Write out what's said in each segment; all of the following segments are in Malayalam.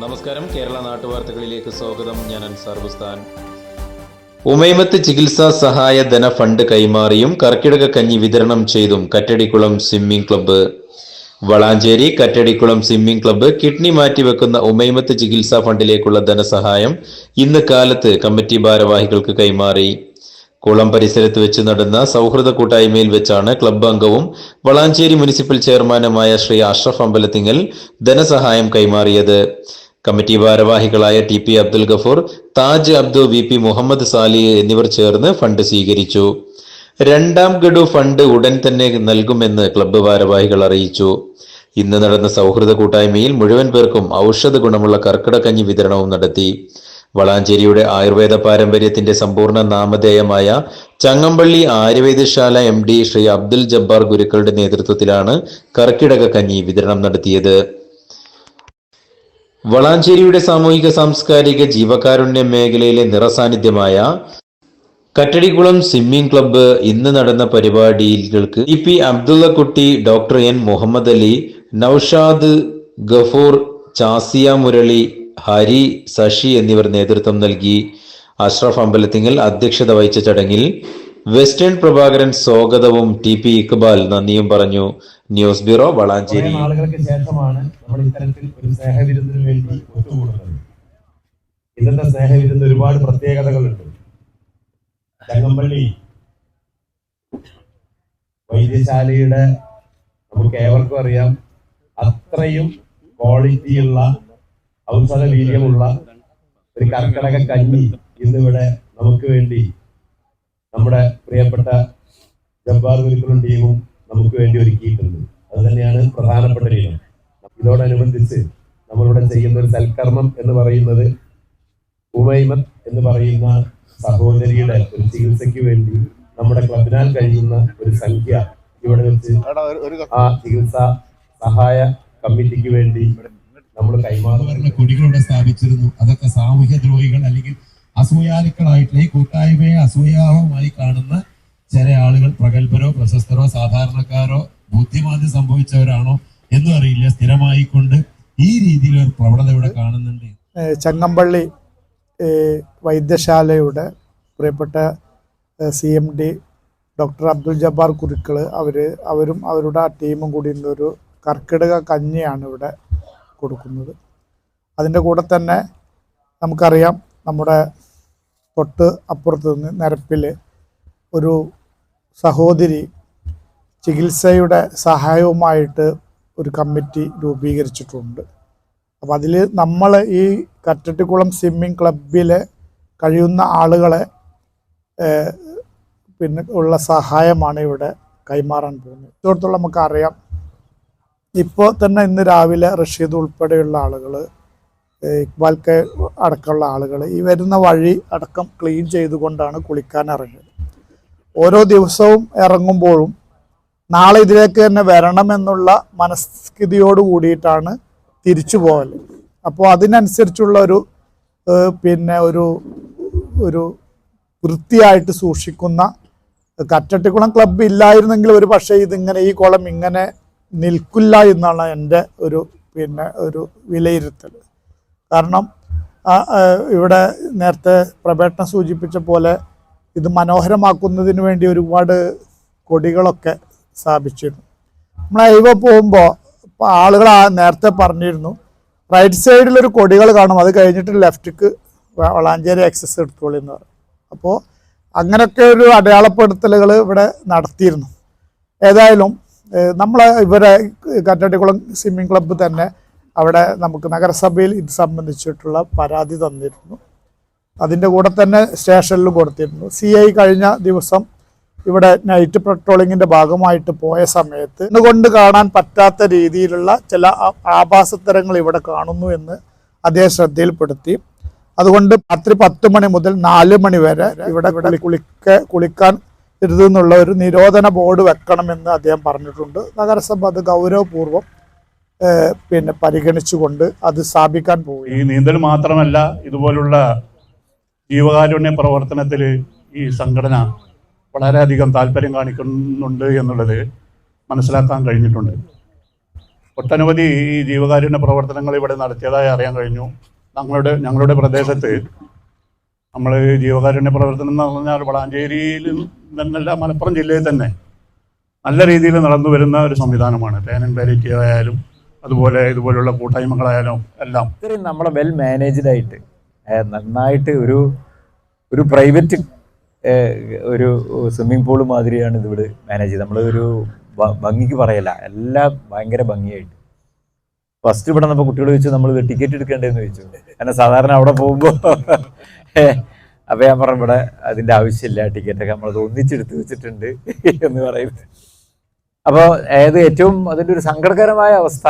നമസ്കാരം. കേരള നാട്ടുവാർത്തകളിലേക്ക് സ്വാഗതം. ഞാൻ അൻസാർ ബുസ്താൻ. ഉമൈമത്ത് ചികിത്സാ സഹായ ധന ഫണ്ട് കൈമാറിയും കർക്കിടക കഞ്ഞി വിതരണം ചെയ്തും Kattadikulam swimming club. Valanchery Kattadikulam swimming club kidney മാറ്റിവെക്കുന്ന Umaimath ചികിത്സാ ഫണ്ടിലേക്കുള്ള ധനസഹായം ഇന്ന് കാലത്ത് കമ്മിറ്റി ഭാരവാഹികൾക്ക് കൈമാറി. കുളം പരിസരത്ത് വെച്ച് നടന്ന സൗഹൃദ കൂട്ടായ്മയിൽ വെച്ചാണ് ക്ലബ്ബ് അംഗവും വളാഞ്ചേരി മുനിസിപ്പൽ ചെയർമാനുമായ ശ്രീ അഷ്റഫ് അമ്പലത്തിങ്ങൽ ധനസഹായം കൈമാറിയത്. കമ്മിറ്റി ഭാരവാഹികളായ T P Abdul Gafoor Taj Abdu V P Muhammad Sali എന്നിവർ ചേർന്ന് ഫണ്ട് സ്വീകരിച്ചു. രണ്ടാം ഗഡു ഫണ്ട് ഉടൻ തന്നെ നൽകുമെന്ന് ക്ലബ്ബ് ഭാരവാഹികൾ അറിയിച്ചു. ഇന്ന് നടന്ന സൗഹൃദ കൂട്ടായ്മയിൽ മുഴുവൻ പേർക്കും ഔഷധ ഗുണമുള്ള കർക്കിടക്കഞ്ഞി വിതരണവും നടത്തി. വളാഞ്ചേരിയുടെ ആയുർവേദ പാരമ്പര്യത്തിന്റെ സമ്പൂർണ നാമധേയമായ ചങ്ങമ്പള്ളി ആയുർവേദശാല എം ഡി ശ്രീ അബ്ദുൽ ജബ്ബാർ ഗുരുക്കളുടെ നേതൃത്വത്തിലാണ് കർക്കിടക കഞ്ഞി വിതരണം നടത്തിയത്. വളാഞ്ചേരിയുടെ സാമൂഹിക സാംസ്കാരിക ജീവകാരുണ്യ മേഖലയിലെ നിറസാന്നിധ്യമായ കറ്റടിക്കുളം സ്വിമ്മിംഗ് ക്ലബ്ബ് ഇന്ന് നടന്ന പരിപാടികൾക്ക് E P Abdullakutty doctor N Muhammad Ali Naushad Gafoor Chasiya Murali Hari Sasi എന്നിവർ നേതൃത്വം നൽകി. അഷ്റഫ് അമ്പലത്തിങ്ങൽ അധ്യക്ഷത വഹിച്ച ചടങ്ങിൽ വെസ്റ്റേൺ പ്രഭാകരൻ സ്വാഗതവും ടി പി ഇക്ബാൽ നന്ദിയും പറഞ്ഞു. News bureau Valanchery. നാളുകൾക്ക് ശേഷമാണ് നമ്മൾ ഇത്തരത്തിൽ ഒരു സ്നേഹവിരുന്നിന് വേണ്ടി ഒത്തുകൂടുന്നത്. ഇന്നത്തെ സ്നേഹവിരുന്ന് ഒരുപാട് പ്രത്യേകതകളുണ്ട്. ചങ്ങമ്പള്ളി വൈദ്യശാലയുടെ നമുക്ക് ഏവർക്കും അറിയാം. അത്രയും ക്വാളിറ്റിയുള്ള ഔഷധ വീര്യമുള്ള ഒരു കർക്കിടക കഞ്ഞി ഇന്നിവിടെ നമുക്ക് വേണ്ടി നമ്മുടെ പ്രിയപ്പെട്ട ജബ്ബാർ ഗുരുക്കളും ടീമും നമുക്ക് വേണ്ടി ഒരുക്കിയിട്ടുണ്ട്. അത് തന്നെയാണ് പ്രധാനപ്പെട്ട രീതി. ഇതോടനുബന്ധിച്ച് നമ്മളിവിടെ ചെയ്യുന്ന ഒരു സൽക്കർമ്മം എന്ന് പറയുന്നത് ഉമൈമത്ത് എന്ന് പറയുന്ന സഹോദരിയുടെ ഒരു ചികിത്സയ്ക്ക് വേണ്ടി നമ്മുടെ ക്ലബിനാൽ കഴിയുന്ന ഒരു സംഖ്യ ഇവിടെ വെച്ച് ആ ചികിത്സാ സഹായ കമ്മിറ്റിക്ക് വേണ്ടി നമ്മൾ കൈമാറുന്ന കൊടികളോടെ സ്ഥാപിച്ചിരുന്നു. അതൊക്കെ സാമൂഹ്യ ദ്രോഹികൾ അല്ലെങ്കിൽ അസൂയാലുക്കളായിട്ടുള്ള ഈ കൂട്ടായ്മയെ അസൂയാവമായി കാണുന്ന ചില ആളുകൾ പ്രഗത്ഭരോ പ്രശസ്തരോ സാധാരണക്കാരോ ബുദ്ധിമാന്ദ്യം സംഭവിച്ചവരാണോ എന്നും അറിയില്ല. സ്ഥിരമായി കൊണ്ട് ഈ രീതിയിൽ ഒരു പ്രവണത ഇവിടെ കാണുന്നുണ്ട്. ചങ്ങമ്പള്ളി വൈദ്യശാലയുടെ പ്രിയപ്പെട്ട C M D doctor Abdul Jabbar Gurukkal അവർ അവരും അവരുടെ ആ ടീമും കൂടി ഇന്നൊരു കർക്കിടക കഞ്ഞിയാണ് ഇവിടെ കൊടുക്കുന്നത്. അതിന്റെ കൂടെ തന്നെ നമുക്കറിയാം നമ്മുടെ തൊട്ട് അപ്പുറത്ത് നിന്ന് നിരപ്പിൽ ഒരു സഹോദരി ചികിത്സയുടെ സഹായവുമായിട്ട് ഒരു കമ്മിറ്റി രൂപീകരിച്ചിട്ടുണ്ട്. അപ്പോൾ അതിൽ നമ്മൾ ഈ കറ്റട്ടിക്കുളം സ്വിമ്മിംഗ് ക്ലബിൽ കഴിയുന്ന ആളുകളെ പിന്നെ ഉള്ള സഹായമാണ് ഇവിടെ കൈമാറാൻ പോകുന്നത്. ഇതോടത്തോളം നമുക്കറിയാം. ഇപ്പോൾ തന്നെ ഇന്ന് രാവിലെ റഷീദ് ഉൾപ്പെടെയുള്ള ആളുകൾ ഇക്ബാൽക്ക് അടക്കമുള്ള ആളുകൾ ഈ വരുന്ന വഴി അടക്കം ക്ലീൻ ചെയ്തുകൊണ്ടാണ് കുളിക്കാൻ ഇറങ്ങിയത്. ഓരോ ദിവസവും ഇറങ്ങുമ്പോഴും നാളെ ഇതിലേക്ക് തന്നെ വരണമെന്നുള്ള മനസ്ഥിതിയോട് കൂടിയിട്ടാണ് തിരിച്ചു പോകൽ. അപ്പോൾ അതിനനുസരിച്ചുള്ള ഒരു പിന്നെ ഒരു ഒരു വൃത്തിയായിട്ട് സൂക്ഷിക്കുന്ന കറ്റട്ടിക്കുളം ക്ലബ്ബ് ഇല്ലായിരുന്നെങ്കിൽ ഒരു പക്ഷേ ഇതിങ്ങനെ ഈ കുളം ഇങ്ങനെ നിൽക്കില്ല എന്നാണ് എന്റെ ഒരു പിന്നെ ഒരു വിലയിരുത്തൽ. കാരണം ഇവിടെ നേരത്തെ പ്രഭേഷണം സൂചിപ്പിച്ച പോലെ ഇത് മനോഹരമാക്കുന്നതിന് വേണ്ടി ഒരുപാട് കൊടികളൊക്കെ സ്ഥാപിച്ചിരുന്നു. നമ്മൾ ഹൈവ പോകുമ്പോൾ ആളുകൾ നേരത്തെ പറഞ്ഞിരുന്നു റൈറ്റ് സൈഡിലൊരു കൊടികൾ കാണും അത് കഴിഞ്ഞിട്ട് ലെഫ്റ്റിക്ക് വളാഞ്ചേരി ആക്സസ് എടുത്തോളി എന്ന് പറയും. അപ്പോൾ അങ്ങനെയൊക്കെ ഒരു അടയാളപ്പെടുത്തലുകൾ ഇവിടെ നടത്തിയിരുന്നു. ഏതായാലും നമ്മൾ ഇവരെ കറ്റട്ടിക്കുളം സ്വിമ്മിംഗ് ക്ലബ്ബ് തന്നെ അവിടെ നമുക്ക് നഗരസഭയിൽ ഇത് സംബന്ധിച്ചിട്ടുള്ള പരാതി തന്നിരുന്നു. അതിന്റെ കൂടെ തന്നെ സ്റ്റേഷനിലും കൊടുത്തിരുന്നു. സി ഐ കഴിഞ്ഞ ദിവസം ഇവിടെ നൈറ്റ് പെട്രോളിങ്ങിന്റെ ഭാഗമായിട്ട് പോയ സമയത്ത് ഇന്നുകൊണ്ട് കാണാൻ പറ്റാത്ത രീതിയിലുള്ള ചില ആഭാസത്തരങ്ങൾ ഇവിടെ കാണുന്നു എന്ന് അദ്ദേഹം ശ്രദ്ധയിൽപ്പെടുത്തി. അതുകൊണ്ട് രാത്രി പത്ത് മണി മുതൽ നാല് മണി വരെ ഇവിടെ കുളിക്ക കുളിക്കാൻ ഇരുതെന്നുള്ള ഒരു നിരോധന ബോർഡ് വെക്കണമെന്ന് അദ്ദേഹം പറഞ്ഞിട്ടുണ്ട്. നഗരസഭ അത് ഗൗരവപൂർവം പിന്നെ പരിഗണിച്ചുകൊണ്ട് അത് സ്ഥാപിക്കാൻ പോകും ഈ നീന്തൽ മാത്രമല്ല ഇതുപോലുള്ള ജീവകാരുണ്യ പ്രവർത്തനത്തിൽ ഈ സംഘടന വളരെയധികം താല്പര്യം കാണിക്കുന്നുണ്ട് എന്നുള്ളത് മനസ്സിലാക്കാൻ കഴിഞ്ഞിട്ടുണ്ട്. ഒട്ടനവധി ഈ ജീവകാരുണ്യ പ്രവർത്തനങ്ങൾ ഇവിടെ നടത്തിയതായി അറിയാൻ കഴിഞ്ഞു. ഞങ്ങളുടെ ഞങ്ങളുടെ പ്രദേശത്ത് നമ്മൾ ജീവകാരുണ്യ പ്രവർത്തനം എന്ന് പറഞ്ഞാൽ വളാഞ്ചേരിയിൽ തന്നെയല്ല മലപ്പുറം ജില്ലയിൽ തന്നെ നല്ല രീതിയിൽ നടന്നു വരുന്ന ഒരു സംവിധാനമാണ്. പേനൻ പാലിറ്റീവ് ആയാലും അതുപോലെ ഇതുപോലുള്ള കൂട്ടായ്മകളായാലും എല്ലാം. ഇത്രയും നമ്മളെ വെൽ മാനേജ്ഡ് ആയിട്ട് നന്നായിട്ട് ഒരു ഒരു പ്രൈവറ്റ് ഒരു സ്വിമ്മിംഗ് പൂൾ മാതിരിയാണ് ഇതിവിടെ മാനേജ് ചെയ്ത് നമ്മൾ ഒരു ഭംഗിക്ക് പറയല്ല എല്ലാം ഭയങ്കര ഭംഗിയായിട്ട്. ഫസ്റ്റ് ഇവിടെ നമ്മൾ കുട്ടികൾ ചോദിച്ചു നമ്മൾ ടിക്കറ്റ് എടുക്കേണ്ടതെന്ന് ചോദിച്ചു. കാരണം സാധാരണ അവിടെ പോകുമ്പോൾ അപ്പോൾ ഞാൻ പറഞ്ഞു ഇവിടെ അതിന്റെ ആവശ്യമില്ല ടിക്കറ്റൊക്കെ നമ്മളത് ഒന്നിച്ചെടുത്ത് വെച്ചിട്ടുണ്ട് എന്ന് പറയുന്നത്. അപ്പോൾ ഏത് ഏറ്റവും അതിന്റെ ഒരു സങ്കടകരമായ അവസ്ഥ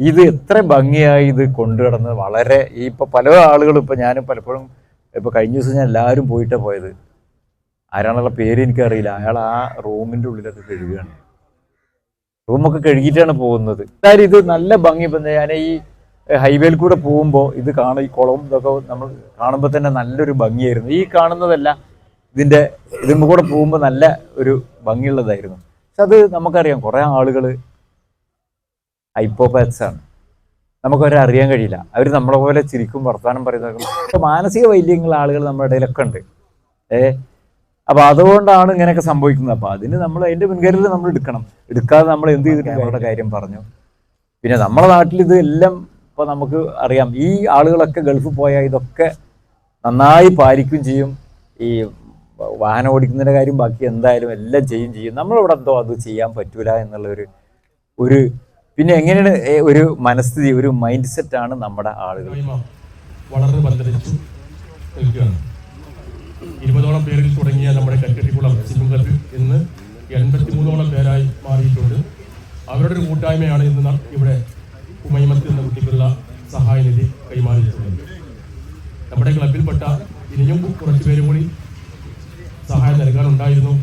ഇത് എത്ര ഭംഗിയായി ഇത് കൊണ്ടുകിടന്ന് വളരെ ഈ ഇപ്പൊ പല ആളുകളും ഇപ്പൊ ഞാനും പലപ്പോഴും ഇപ്പൊ കഴിഞ്ഞ ദിവസം ഞാൻ എല്ലാവരും പോയിട്ടാ പോയത്. ആരാണുള്ള പേര് എനിക്കറിയില്ല. അയാൾ ആ റൂമിന്റെ ഉള്ളിലൊക്കെ കഴുകുകയാണ്. റൂമൊക്കെ കഴുകിയിട്ടാണ് പോകുന്നത്. എന്തായാലും ഇത് നല്ല ഭംഗി ഇപ്പം ഞാൻ ഈ ഹൈവേയിൽ കൂടെ പോകുമ്പോൾ ഇത് കാണും ഈ കുളവും ഇതൊക്കെ നമ്മൾ കാണുമ്പോൾ തന്നെ നല്ലൊരു ഭംഗിയായിരുന്നു. ഈ കാണുന്നതല്ല ഇതിന്റെ ഇതിന്മ കൂടെ പോകുമ്പോൾ നല്ല ഒരു ഭംഗിയുള്ളതായിരുന്നു. പക്ഷെ അത് നമുക്കറിയാം കുറേ ആളുകൾ ഹൈപ്പോപാത്സ് ആണ്. നമുക്കവരെ അറിയാൻ കഴിയില്ല. അവർ നമ്മളെ പോലെ ചിരിക്കും വർത്തമാനം പറയുന്നതൊക്കെ. അപ്പോൾ മാനസിക വൈദ്യങ്ങൾ ആളുകൾ നമ്മുടെ ഇടയിലൊക്കെ ഉണ്ട്. ഏ അപ്പൊ അതുകൊണ്ടാണ് ഇങ്ങനെയൊക്കെ സംഭവിക്കുന്നത്. അപ്പോൾ അതിന് നമ്മൾ അതിന്റെ മുൻകരുതൽ നമ്മൾ എടുക്കണം. എടുക്കാതെ നമ്മൾ എന്ത് ചെയ്തിട്ട് അവരുടെ കാര്യം പറഞ്ഞു. പിന്നെ നമ്മുടെ നാട്ടിൽ ഇത് എല്ലാം ഇപ്പൊ നമുക്ക് അറിയാം ഈ ആളുകളൊക്കെ ഗൾഫിൽ പോയാൽ ഇതൊക്കെ നന്നായി പാലിക്കുകയും ചെയ്യും. ഈ വാഹനം ഓടിക്കുന്നതിന്റെ കാര്യം ബാക്കി എന്തായാലും എല്ലാം ചെയ്യും ചെയ്യും. നമ്മളിവിടെ എന്തോ അത് ചെയ്യാൻ പറ്റൂല എന്നുള്ളൊരു ഒരു പിന്നെ എങ്ങനെയാണ് ഒരു മനസ്ഥിതി ഒരു മൈൻഡ് സെറ്റാണ് നമ്മുടെ ആളുകൾ. ഇരുപതോളം പേരിൽ തുടങ്ങിയ നമ്മുടെ കൽക്കട്ടിക്കുളം സിംഹത്തിൽ ഇന്ന് ഇന്ന് എൺപത്തിമൂന്നോളം പേരായി മാറിയിട്ടുണ്ട്. അവരുടെ ഒരു കൂട്ടായ്മയാണ് ഇന്ന് ഇവിടെ കുട്ടിക്കുള്ള സഹായനിധി കൈമാറിയിട്ടുണ്ട്. നമ്മുടെ ക്ലബിൽപ്പെട്ട ഇനിയും കുറച്ച് പേരും കൂടി സഹായം നൽകാനുണ്ടായിരുന്നു.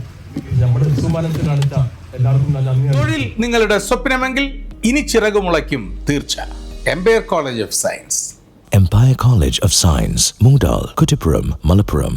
നമ്മുടെ വിശ്വമാനത്തിൽ കാണിച്ച എല്ലാവർക്കും നല്ല നന്ദി തൊഴിൽ നിങ്ങളുടെ സ്വപ്നമെങ്കിൽ ഇനി ചിറകു മുളയ്ക്കും തീർച്ച. Empire college of science Empire College of Science, Moondal, Kutipuram, Malappuram.